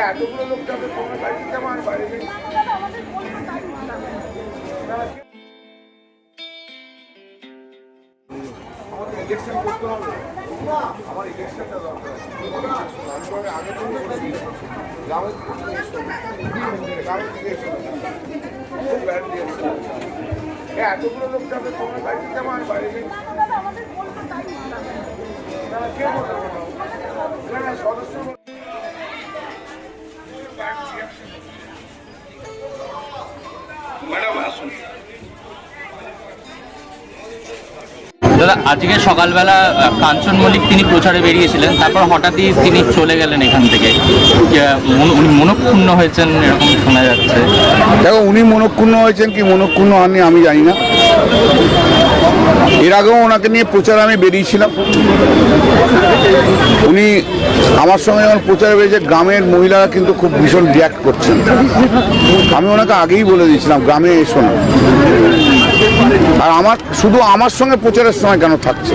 এতগুলো লোক যাবে তোমার বাড়িতে আমার নেই। আমাদের ইলেকশন করতে হবে। আমার ইলেকশনটা দরকার আগে থেকে গ্রামের গ্রামের এ, এতগুলো লোক যাবে তোমার বাড়িতে আমার বাইরে দাদা, আজকে সকালবেলা কাঞ্চন মল্লিক তিনি প্রচারে বেরিয়েছিলেন, তারপর হঠাৎই তিনি চলে গেলেন এখান থেকে। উনি মনক্ষুণ্ণ হয়েছেন, এরকম শোনা যাচ্ছে। দেখো, উনি মনক্ষুণ্ণ হয়েছেন কি মনক্ষুণ্ণ হননি, আমি জানি না। এর আগেও ওনাকে নিয়ে প্রচার আমি বেরিয়েছিলাম। উনি আমার সঙ্গে যখন প্রচার বেরিয়েছে, গ্রামের মহিলারা কিন্তু খুব ভীষণ রিয়াক্ট করছেন। আমি ওনাকে আগেই বলে দিয়েছিলাম, গ্রামে এসো না। আর আমার, শুধু আমার সঙ্গে প্রচারের সময় কেন থাকছে?